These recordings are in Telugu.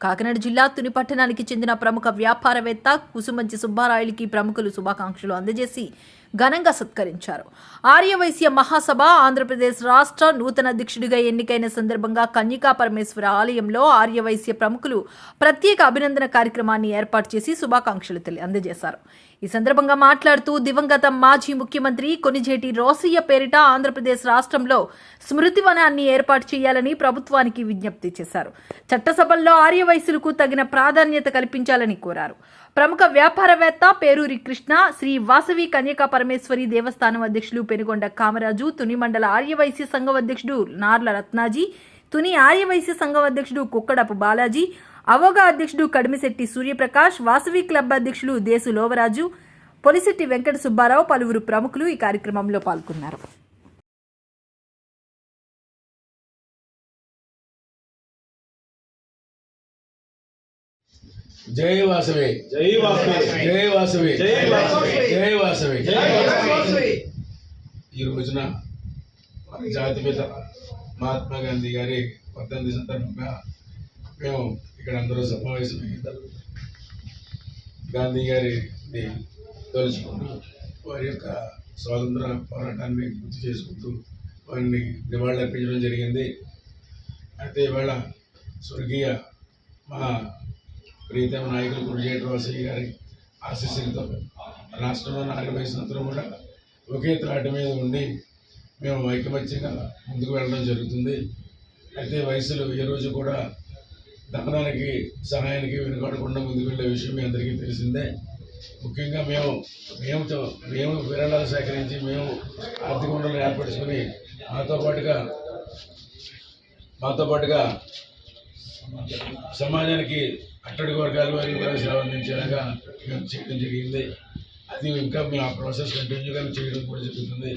కాకినాడ జిల్లా తుని పట్టణానికి చెందిన ప్రముఖ వ్యాపారవేత్త కుసుమంచి సుబ్బారాయులకి ప్రముఖులు శుభాకాంక్షలు అందజేసి ఘనంగా సత్కరించారు. ఆర్యవైశ్య మహాసభ ఆంధ్రప్రదేశ్ రాష్ట్ర నూతన అధ్యక్షుడిగా ఎన్నికైన సందర్భంగా కన్యకా పరమేశ్వర ఆలయంలో ఆర్యవైశ్య ప్రముఖులు ప్రత్యేక అభినందన కార్యక్రమాన్ని ఏర్పాటు చేసి శుభాకాంక్షలు అందజేశారు. ఈ సందర్భంగా మాట్లాడుతూ దివంగత మాజీ ముఖ్యమంత్రి కొనిజేటి రోసయ్య పేరిట ఆంధ్రప్రదేశ్ రాష్ట్రంలో స్మృతి వనాన్ని ఏర్పాటు చేయాలని ప్రభుత్వానికి విజ్ఞప్తి చేశారు. చట్టసభల్లో ఆర్యవైశ్యులకు తగిన ప్రాధాన్యత కల్పించాలని కోరారు. ప్రముఖ వ్యాపారవేత్త పేరూరి కృష్ణ శ్రీ వాసవి కన్యకా పరమేశ్వరి దేవస్థానం అధ్యక్షులు పెనుగొండ కామరాజు తుని మండల ఆర్యవైశ్య సంఘం అధ్యక్షుడు నార్ల రత్నాజీ తుని ఆర్యవైశ్య సంఘం అధ్యక్షుడు కుక్కడపు బాలాజీ అవోగా అధ్యక్షుడు కడిమిశెట్టి సూర్యప్రకాష్ వాసవి క్లబ్ అధ్యక్షులు దేశు లోవరాజు పొలిశెట్టి వెంకట సుబ్బారావు పలువురు ప్రముఖులు ఈ కార్యక్రమంలో పాల్గొన్నారు. జై వాసవి. జై వాసవి. జై వాసవి. జై వాసవి. జై వాసవి. జై వాసవి. ఈ రోజున జాతిపిత మహాత్మా గాంధీ గారి వర్ధంతి సందర్భంగా మేము ఇక్కడ అందరూ సమావేశమైన గాంధీ గారిని తలుచుకుంటూ వారి యొక్క స్వాతంత్ర పోరాటాన్ని గుర్తు చేసుకుంటూ వారిని నివాళులర్పించడం జరిగింది. అయితే ఇవాళ స్వర్గీయ మా ప్రీతమ నాయకులు కురుజేటి రోసయ్య గారి ఆశీస్సులతో రాష్ట్రంలో నాలుగు సంవత్సరం కూడా ఒకే త్రాటి మీద ఉండి మేము ఐకమత్యంగా ముందుకు వెళ్ళడం జరుగుతుంది. అయితే వయసులు ఏ రోజు కూడా దానానికి సహాయానికి వెనుకాడకుండా ముందుకు వెళ్ళే విషయం మీ అందరికీ తెలిసిందే. ముఖ్యంగా మేము మేము మేము విరాళాలు సేకరించి మేము ఆర్థిక వనరులు ఏర్పరచుకొని మాతో పాటుగా మాతో పాటుగా సమాజానికి అట్టడి వర్గాల వారికి కూడా సేవ అందించేలాగా మేము చేయడం జరిగింది. అది ఇంకా మేము ఆ ప్రాసెస్ కంటిన్యూగా చేయడం కూడా జరుగుతుంది.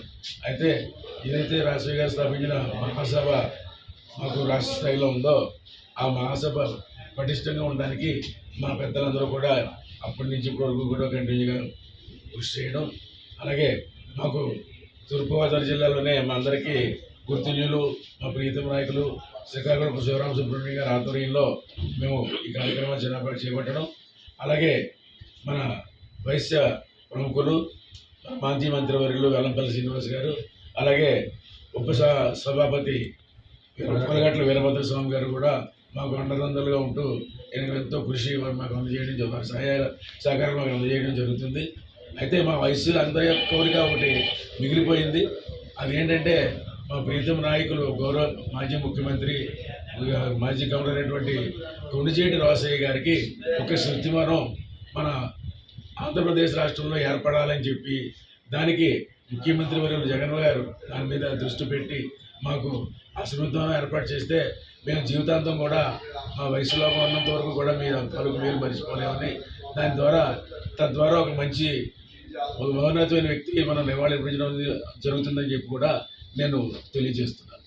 అయితే ఏదైతే రాజశేఖర్ గారు స్థాపించిన మహాసభ మాకు రాష్ట్ర స్థాయిలో ఉందో ఆ మహాసభ పటిష్టంగా ఉండడానికి మా పెద్దలందరూ కూడా అప్పటి నుంచి ఇప్పటి వరకు కూడా కంటిన్యూగా కృషి చేయడం. అలాగే మాకు తూర్పుగోదావరి జిల్లాలోనే మా అందరికీ గుర్తున్యులు మా ప్రీతం నాయకులు శ్రీకాకుళం శివరామ సుబ్రహ్మణ్యం గారి ఆధ్వర్యంలో మేము ఈ కార్యక్రమాన్ని చిన్నపాటు చేపట్టడం. అలాగే మన వైశ్య ప్రముఖులు మాజీ మంత్రివర్యులు వెల్లంపల్లి శ్రీనివాస్ గారు అలాగే ఉప స- సభాపతి గట్ల వీరభద్ర స్వామి గారు కూడా మాకు అండదండలుగా ఉంటూ నేను ఎంతో కృషి వారు మాకు అందజేయడం జరుగుతుంది వారి సహాయ సహకారం మాకు అందజేయడం జరుగుతుంది. అయితే మా వయస్సులో అందరి యొక్క కోరిక ఒకటి మిగిలిపోయింది. అదేంటంటే మా ప్రీతం నాయకులు గౌరవ మాజీ ముఖ్యమంత్రి మాజీ గవర్నర్ అయినటువంటి కొండిచేటి రోసయ్య గారికి ఒక శృతిమానం మన ఆంధ్రప్రదేశ్ రాష్ట్రంలో ఏర్పడాలని చెప్పి దానికి ముఖ్యమంత్రి వర్యులు జగన్ గారు దాని మీద దృష్టి పెట్టి మాకు అసమృద్ధం ఏర్పాటు చేస్తే మేము జీవితాంతం కూడా మా వయసులో ఉన్నంత వరకు కూడా మీ పలుకు మీరు మర్చిపోలేమని దాని ద్వారా తద్వారా ఒక మంచి ఒక మహోన్నతమైన వ్యక్తికి మనం నివాళులర్పించడం జరుగుతుందని చెప్పి కూడా నేను తెలియజేస్తున్నాను.